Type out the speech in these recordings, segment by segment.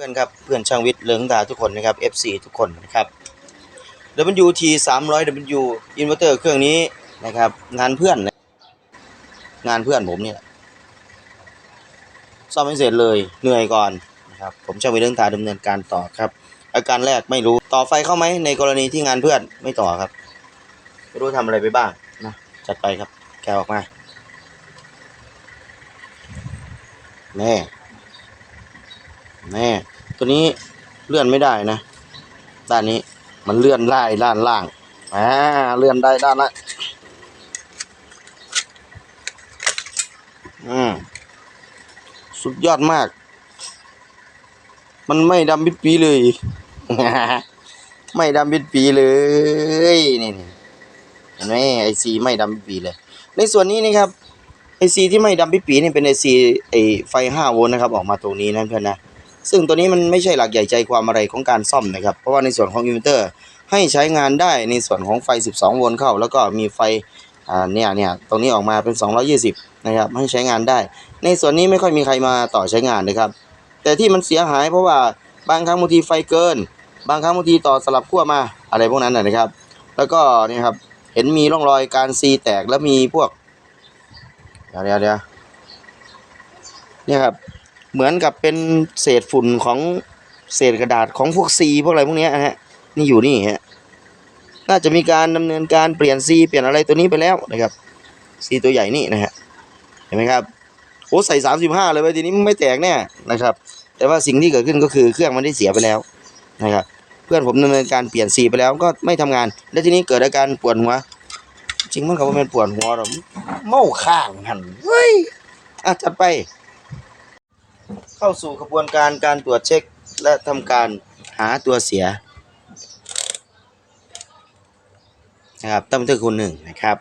พื่อนครับเพื่อนช่างวิทย์เลิงดาทุกคนนะครับ FC ทุกคนนะครับ WT 300 W อินเวอร์เตอร์เครื่องนี้นะครับ งานเพื่อนนะงานเพื่อนผมเนี่ยซ่อมไม่เสร็จเลยเหนื่อยก่อนนะครับผมช่างวิทย์เลิงดาดำเนินการต่อครับ อาการแรกไม่รู้ต่อไฟเข้าไหมในกรณีที่งานเพื่อนไม่ต่อครับไม่รู้ทำอะไรไปบ้างนะจัดไปครับแกะออกมาแน่ แน่ตัวนี้เลื่อนไม่ได้นะด้านนี้มันเลื่อนได้ด้านล่างอ่าเลื่อนได้ด้านละอืมสุดยอดมาก มันไม่ดำปิดปีเลย ไม่ดำปิดปีเลยนี่นี่เห็นไหมไอซีไม่ดำปิดปีเลย ในส่วนนี้นะครับไอซีที่ไม่ดำปิดปีนี่เป็นไอซีไอไฟห้าโวลต์นะครับ ออกมาตรงนี้นั่นเพื่อนนะ ซึ่งตัวนี้มันไม่ใช่หลักใหญ่ใจความอะไรของการซ่อมนะครับ เพราะว่าในส่วนของอินเวอร์เตอร์ให้ใช้งานได้ในส่วนของไฟ 12 โวลต์เข้า แล้วก็มีไฟอ่าเนี่ยเนี่ยตรงนี้ออกมาเป็น 220 นะครับให้ใช้งานได้ ในส่วนนี้ไม่ค่อยมีใครมาต่อใช้งานนะครับ แต่ที่มันเสียหายเพราะว่าบางครั้งบางทีไฟเกิน บางครั้งบางทีต่อสลับขั้วมาอะไรพวกนั้นนะครับ แล้วก็นี่ครับเห็นมีร่องรอยการซีแตกแล้วมีพวกเดี๋ยวเดี๋ยวเดี๋ยวเนี่ยครับ เหมือนกับเป็นเศษฝุ่นของเศษกระดาษของพวกซีพวกอะไรพวกเนี้ยนะฮะนี่อยู่นี่ฮะน่าจะมีการดำเนินการเปลี่ยนซีเปลี่ยนอะไรตัวนี้ไปแล้วนะครับซีตัวใหญ่นี่นะฮะเห็นไหมครับโอ้ใส่สามสิบห้าเลยไปทีนี้มันไม่แตกแน่นะครับ แต่ว่าสิ่งที่เกิดขึ้นก็คือเครื่องมันได้เสียไปแล้วนะครับ เพื่อนผมดำเนินการเปลี่ยนซีไปแล้วก็ไม่ทำงาน แล้วทีนี้เกิดอาการปวดหัวจริงมันก็บ่เป็นปวดหัวหรอเมาข้างหันเฮ้ยอะจัดไป เข้าสู่กระบวนการการตรวจเช็คและทำการหาตัวเสียนะครับตั้งบันทึกคุณหนึ่งนะครับ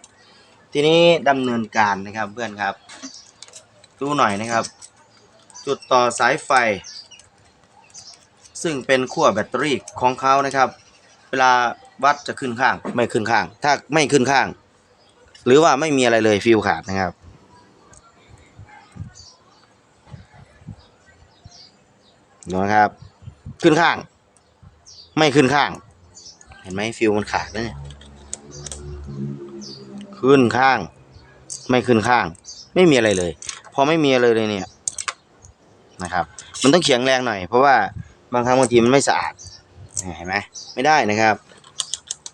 ทีนี้ดำเนินการนะครับเพื่อนครับ ดูหน่อยนะครับ จุดต่อสายไฟ ซึ่งเป็นขั้วแบตเตอรี่ของเขานะครับ เวลาวัดจะขึ้นข้างไม่ขึ้นข้าง ถ้าไม่ขึ้นข้าง หรือว่าไม่มีอะไรเลยฟิวขาดนะครับ ดูนะครับ ขึ้นข้าง ไม่ขึ้นข้าง เห็นไหมฟิวมันขาดแล้วเนี่ยขึ้นข้าง ไม่ขึ้นข้าง ไม่มีอะไรเลย พอไม่มีอะไรเลยเนี่ยนะครับ มันต้องเขียงแรงหน่อย เพราะว่าบางครั้งบางทีมันไม่สะอาดเห็นไหมไม่ได้นะครับ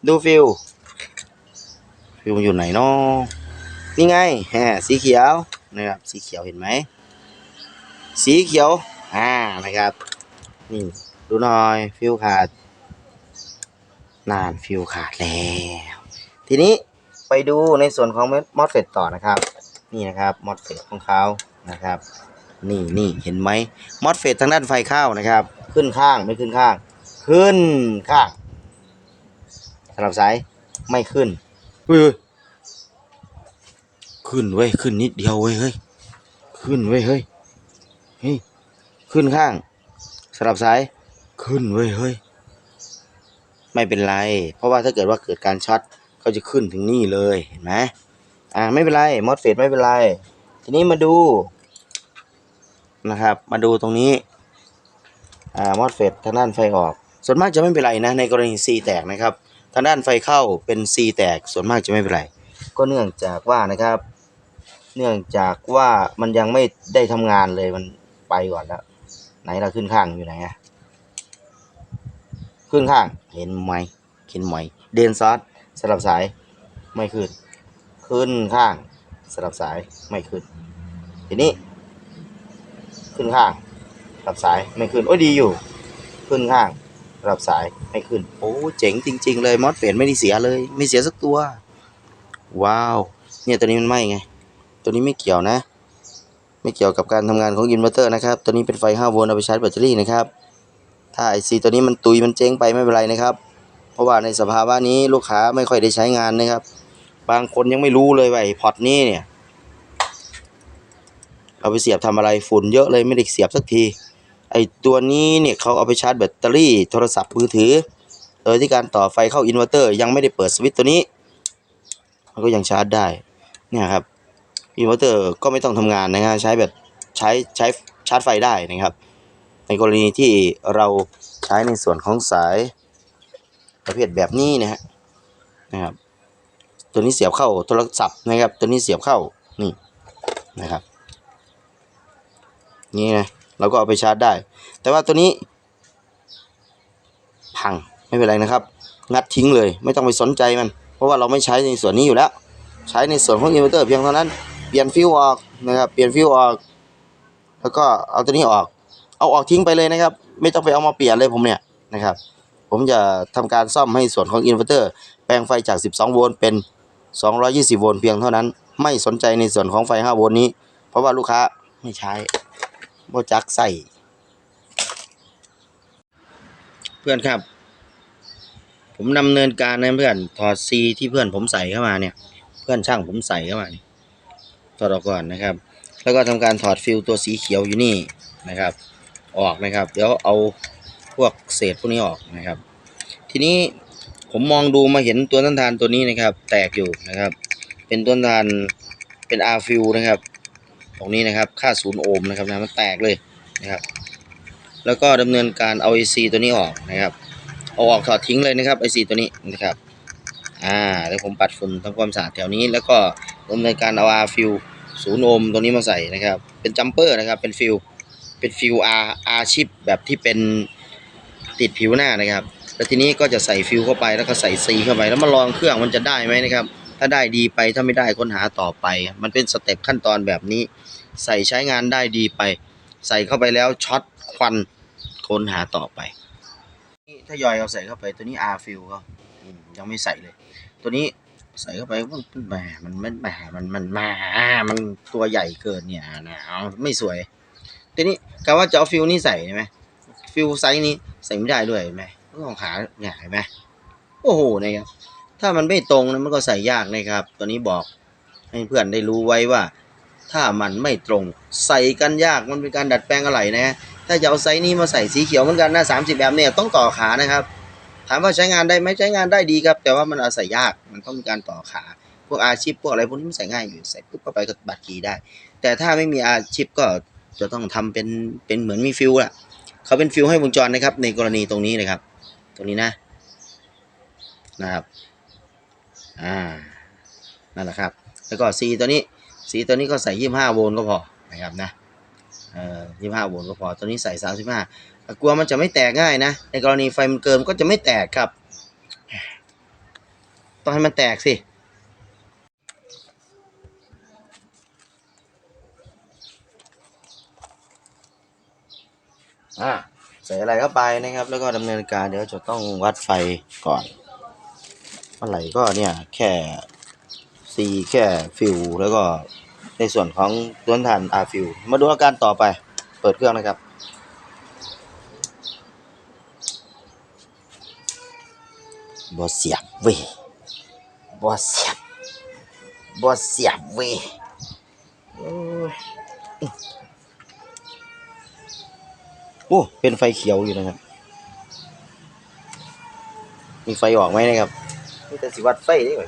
ดูฟิวฟิวมันอยู่ไหนเนาะนี่ไงแฮสีเขียวนะครับสีเขียวเห็นไหมสีเขียว อ่านะครับ นี่ดูหน่อยฟิวขาด นานฟิวขาดแล้ว ทีนี้ไปดูในส่วนของมอสเฟตต่อนะครับ นี่นะครับมอสเฟตของเขานะครับ นี่นี่เห็นไหมมอสเฟตทางด้านไฟเข้านะครับ ขึ้นข้างไม่ขึ้นข้าง ขึ้นข้างสลับสายไม่ขึ้นเฮ้ยเฮ้ยขึ้นเว้ยขึ้นนิดเดียวเว้ยเฮ้ยขึ้นเว้ยเฮ้ยเฮ้ย ขึ้นข้าง สลับซ้ายขึ้นเว้ยเฮ้ยไม่เป็นไร เพราะว่าถ้าเกิดว่าเกิดการช็อตเขาจะขึ้นถึงนี่เลยเห็นไหมอ่าไม่เป็นไรมอสเฟตไม่เป็นไร ทีนี้มาดูนะครับ มาดูตรงนี้อ่ามอสเฟตทางด้านไฟออก ส่วนมากจะไม่เป็นไรนะในกรณี C แตกนะครับทางด้านไฟเข้าเป็น C แตกส่วนมากจะไม่เป็นไร ก็เนื่องจากว่านะครับ เนื่องจากว่ามันยังไม่ได้ทำงานเลยมันไปก่อนแล้ว ไหนเราขึ้นข้างอยู่ไหนอะขึ้นข้างเห็นไหมเห็นไหมเดนซอสสลับสายไม่ขึ้น ขึ้นข้างสลับสายไม่ขึ้น ทีนี้ ขึ้นข้างสลับสายไม่ขึ้นโอ้ยดีอยู่ ขึ้นข้างสลับสายไม่ขึ้น โอ้เจ๋งจริง ๆ เลยมอสเปลี่ยนไม่ได้เสียเลย ไม่เสียสักตัว ว้าว เนี่ยตัวนี้มันไหมไง ตัวนี้ไม่เกี่ยวนะ ไม่เกี่ยวกับการทำงานของอินเวอร์เตอร์นะครับ ตัวนี้เป็นไฟ 5 โวลต์เอาไปชาร์จแบตเตอรี่นะครับ ถ้าไอซีตัวนี้มันตุยมันเจ๊งไปไม่เป็นไรนะครับ เพราะว่าในสภาวะนี้ลูกค้าไม่ค่อยได้ใช้งานนะครับ บางคนยังไม่รู้เลยว่าไอพอร์ตนี้เนี่ย เอาไปเสียบทำอะไรฝุ่นเยอะเลยไม่ได้เสียบสักที ไอตัวนี้เนี่ยเขาเอาไปชาร์จแบตเตอรี่โทรศัพท์มือถือ โดยที่การต่อไฟเข้าอินเวอร์เตอร์ยังไม่ได้เปิดสวิตช์ตัวนี้ มันก็ยังชาร์จได้ เนี่ยครับ อินเวอร์เตอร์ก็ไม่ต้องทำงานนะครับใช้แบบใช้ใช้ชาร์จไฟได้นะครับ ในกรณีที่เราใช้ในส่วนของสายประเภทแบบนี้นะฮะนะครับ ตัวนี้เสียบเข้าโทรศัพท์นะครับ ตัวนี้เสียบเข้านี่นะครับ นี่นะเราก็เอาไปชาร์จได้ แต่ว่าตัวนี้ พังไม่เป็นไรนะครับ งัดทิ้งเลย ไม่ต้องไปสนใจมัน เพราะว่าเราไม่ใช้ในส่วนนี้อยู่แล้ว ใช้ในส่วนของอินเวอร์เตอร์เพียงเท่านั้น ปลี่ยนฟิวออกนะครับ เปลี่ยนฟิวออก แล้วก็เอาตัวนี้ออก เอาออกทิ้งไปเลยนะครับ ไม่ต้องไปเอามาเปลี่ยนเลยผมเนี่ยนะครับ ผมจะทำการซ่อมให้ส่วนของอินเวอร์เตอร์ แปลงไฟจาก 12 โวลต์เป็น 220 โวลต์เพียงเท่านั้น ไม่สนใจในส่วนของไฟ 5 โวลต์นี้ เพราะว่าลูกค้าไม่ใช้บ่จักใส่ เพื่อนครับ ผมดำเนินการนะเพื่อนถอดซีที่เพื่อนผมใส่เข้ามาเนี่ย เพื่อนช่างผมใส่เข้ามานี่ ถอดออกก่อนนะครับ แล้วก็ทำการถอดฟิลตัวสีเขียวอยู่นี่นะครับ ออกนะครับ เดี๋ยวเอาพวกเศษพวกนี้ออกนะครับ ทีนี้ผมมองดูมาเห็นตัวต้านทานตัวนี้นะครับ แตกอยู่นะครับ เป็นต้นทานเป็นอาฟิลนะครับ ตรงนี้นะครับค่าศูนย์โอห์มนะครับนะมันแตกเลยนะครับ แล้วก็ดำเนินการเอา IC ตัวนี้ออกนะครับเอาออกถอดทิ้งเลยนะครับ IC ตัวนี้นะครับ อ่าแล้วผมปัดฝุ่นทำความสะอาดแถวนี้แล้วก็ ดำเนินการเอาอาฟิลศูนย์โอห์มตัวนี้มาใส่นะครับ เป็นจัมเปอร์นะครับ เป็นฟิลเป็นฟิลอาอาชิปแบบที่เป็นติดผิวหน้านะครับ แล้วทีนี้ก็จะใส่ฟิลเข้าไปแล้วก็ใส่ซีเข้าไป แล้วมาลองเครื่องมันจะได้ไหมนะครับ ถ้าได้ดีไปถ้าไม่ได้ค้นหาต่อไป มันเป็นสเต็ปขั้นตอนแบบนี้ ใส่ใช้งานได้ดีไป ใส่เข้าไปแล้วช็อตควันค้นหาต่อไปนี่ถ้ายอยเอาใส่เข้าไปตัวนี้ R fill ก็ยังไม่ใส่เลย ตัวนี้ ใส่เข้าไปมันแหมมันมันแหมมันมันแหมมันตัวใหญ่เกินเนี่ยนะเอาไม่สวย ทีนี้กะว่าจะเอาฟิลนี่ใส่ใช่ไหมฟิลไซส์นี้ใส่ไม่ได้ด้วยเห็นไหมต้องหาเนี่ยเห็นไหมโอ้โหนะครับถ้ามันไม่ตรงนะมันก็ใส่ยากนะครับ ตัวนี้บอกให้เพื่อนได้รู้ไว้ว่า ถ้ามันไม่ตรงใส่กันยากมันเป็นการดัดแปลงอะไรนะถ้าจะเอาไซส์นี้มาใส่สีเขียวเหมือนกันนะสามสิบแบบเนี่ยต้องต่อขานะครับ ถามว่าใช้งานได้ไหมใช้งานได้ดีครับ แต่ว่ามันอาใส่ยากมันต้องมีการต่อขา พวกอาชีพพวกอะไรพวกนี้มันใส่ง่ายอยู่ใส่ปุ๊บเข้าไปก็บัตรคีย์ได้ แต่ถ้าไม่มีอาชีพก็จะต้องทำเป็นเป็นเหมือนมีฟิวละเขาเป็นฟิวให้วงจรนะครับ ในกรณีตรงนี้นะครับ ตรงนี้นะนะครับอ่านั่นแหละครับ แล้วก็สีตัวนี้สีตัวนี้ก็ใส่ยี่ห้าโวลต์ก็พอนะครับนะ เอ่อยี่ห้าโวลต์ก็พอตัวนี้ใส่สามสิบห้ากลัวมันจะไม่แตกง่ายนะ ในกรณีไฟมันเกินก็จะไม่แตกครับ ต้องให้มันแตกสิอ่าใส่อะไรเข้าไปนะครับ แล้วก็ดำเนินการเดี๋ยวจะต้องวัดไฟก่อนเมื่อไหร่ก็เนี่ยแค่ซีแค่ฟิวแล้วก็ ในส่วนของต้นฐานอาฟิวมาดูอาการต่อไปเปิดเครื่องนะครับ บอเสียบเวบอเสียบบอเสียบเวโอ้ยโอ้เป็นไฟเขียวอยู่นะครับ มีไฟออกไหมนะครับนี่แต่สิวัดไฟได้ไหม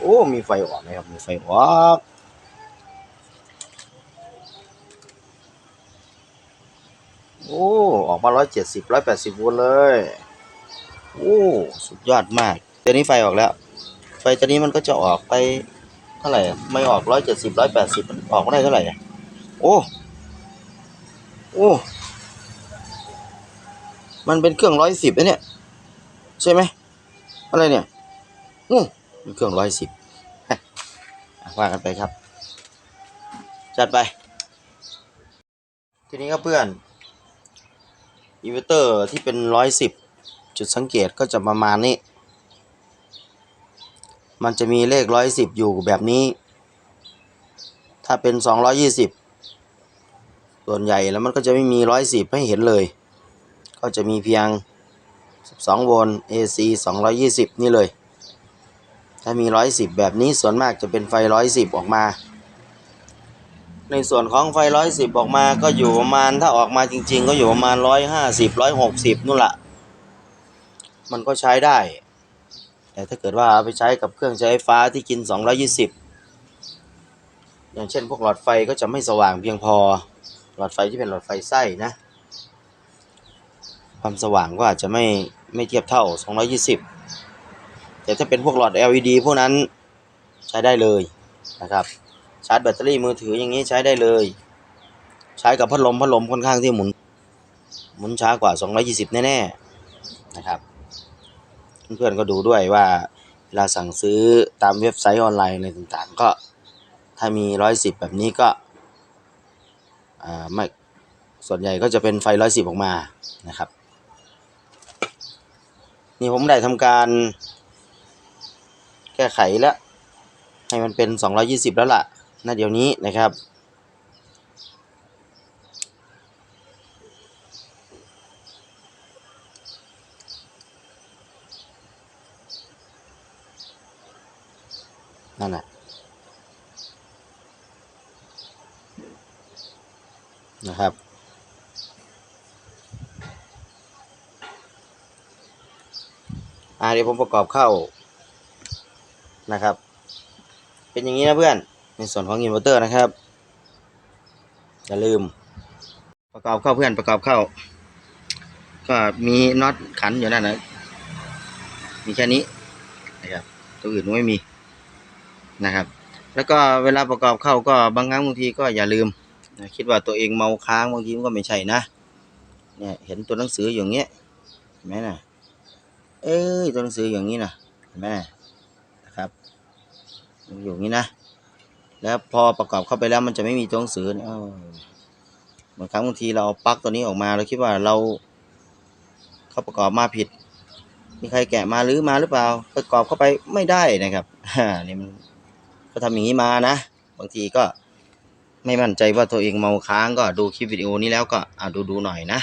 โอ้ มีไฟออกนะครับ มีไฟออกโอ้ ออกมาร้อยเจ็ดสิบร้อยแปดสิบวลต์เลย โอ้ สุดยอดมากตัวนี้ไฟออกแล้ว ไฟตัวนี้มันก็จะออกไปเท่าไหร่ ไม่ออกร้อยเจ็ดสิบร้อยแปดสิบออกมาได้เท่าไหร่โอ้ โอ้ มันเป็นเครื่องร้อยสิบนะเนี่ย ใช่ไหม อะไรเนี่ยอู้ เครื่องร้อยสิบว่ากันไปครับ จัดไป ทีนี้ก็เพื่อนอินเวอร์เตอร์ที่เป็นร้อยสิบจุดสังเกตก็จะประมาณนี้ มันจะมีเลขร้อยสิบอยู่แบบนี้ ถ้าเป็นสองร้อยี่สิบส่วนใหญ่แล้วมันก็จะไม่มีร้อยสิบให้เห็นเลย ก็จะมีเพียง 12 โวลต์ AC 220 นี่เลย ถ้ามี 110 แบบนี้ส่วนมากจะเป็นไฟ 110 ออกมา ในส่วนของไฟ 110 ออกมาก็อยู่ประมาณถ้าออกมาจริง ๆ ก็อยู่ประมาณ 150 160นู่นละมันก็ใช้ได้ แต่ถ้าเกิดว่าเอาไปใช้กับเครื่องใช้ไฟฟ้าที่กิน 220 อย่างเช่นพวกหลอดไฟก็จะไม่สว่างเพียงพอ หลอดไฟที่เป็นหลอดไฟไส้นะ ความสว่างก็อาจจะไม่ไม่เทียบเท่า 220 แต่ถ้าเป็นพวกหลอด LED พวกนั้นใช้ได้เลยนะครับ ชาร์จแบตเตอรี่มือถืออย่างนี้ใช้ได้เลย ใช้กับพัดลมพัดลมค่อนข้างที่หมุน หมุนช้ากว่า 220 แน่ๆนะครับ เพื่อนๆก็ดูด้วยว่าเวลาสั่งซื้อตามเว็บไซต์ออนไลน์อะไรต่างๆ ก็ถ้ามี 110 แบบนี้ก็อ่าไม่ส่วนใหญ่ก็จะเป็นไฟ 110 ออกมานะครับ นี่ผมได้ทำการ ก้ไขแล้ว ให้มันเป็น 220 แล้วล่ะณเดี๋ยวนี้นะครับ นั่นแหละนะครับอ่าเดี๋ยวผมประกอบเข้า นะครับ เป็นอย่างนี้นะเพื่อน ในส่วนของอินเวอร์เตอร์นะครับ อย่าลืม ประกอบเข้าเพื่อนประกอบเข้า ก็มีน็อตขันอยู่นั่นนะมีแค่นี้นะครับ ตัวอื่นไม่มีนะครับ แล้วก็เวลาประกอบเข้าก็บางครั้งบางทีก็อย่าลืมคิดว่าตัวเองเมาค้างบางทีมันก็ไม่ใช่นะเนี่ยเห็นตัวหนังสืออย่างเงี้ยเห็นไหมนะเอ้ยตัวหนังสืออย่างนี้นะเห็นไหมนะ อยู่นี้นะ แล้วพอประกอบเข้าไปแล้วมันจะไม่มีตัวหนังสือเนี่ยเออบางครั้งบางทีเราเอาปลั๊กตัวนี้ออกมาเราคิดว่าเรา เขาประกอบมาผิด มีใครแกะมาหรือมาหรือเปล่า ประกอบเข้าไปไม่ได้นะครับนี่มันก็ทำอย่างนี้มานะ บางทีก็ไม่มั่นใจว่าตัวเองเมาค้างก็ดูคลิปวิดีโอนี้แล้วก็อ่าดูดูหน่อยนะ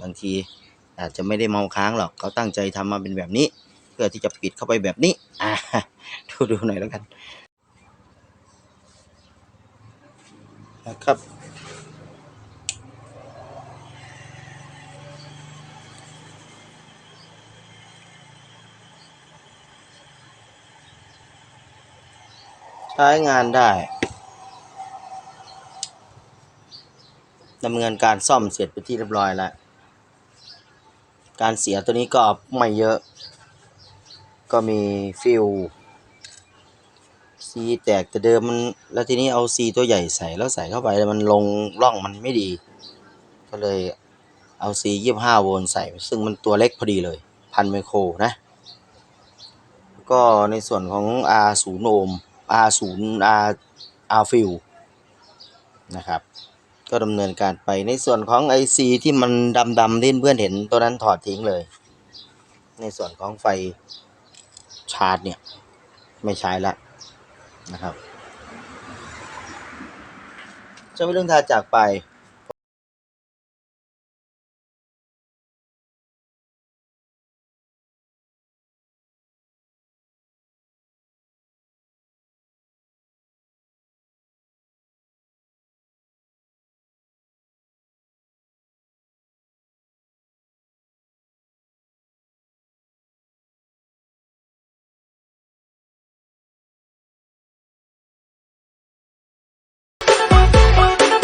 บางทีอาจจะไม่ได้เมาค้างหรอกเขาตั้งใจทำมาเป็นแบบนี้ เพื่อที่จะปิดเข้าไปแบบนี้ อ่าดูดูหน่อยแล้วกัน นะครับ ใช้งานได้ดำเนินการซ่อมเสร็จไปที่เรียบร้อยแล้ว การเสียตัวนี้ก็ไม่เยอะ ก็มีฟิล ซีแตกแต่เดิมมันแล้วทีนี้เอาซีตัวใหญ่ใส่แล้วใส่เข้าไปแล้วมันลงร่องมันไม่ดี ก็เลยเอาซียี่ห้าโวลต์ใส่ ซึ่งมันตัวเล็กพอดีเลย พันไมโครนะก็ในส่วนของ R 0 โอห์ม R 0 R R fill นะครับ ก็ดำเนินการไปในส่วนของ IC ที่มันดำๆที่เพื่อนเห็นตัวนั้นถอดทิ้งเลย ในส่วนของไฟชาร์จเนี่ย ไม่ใช้ละ นะครับจะไม่เรื่องทาจากไป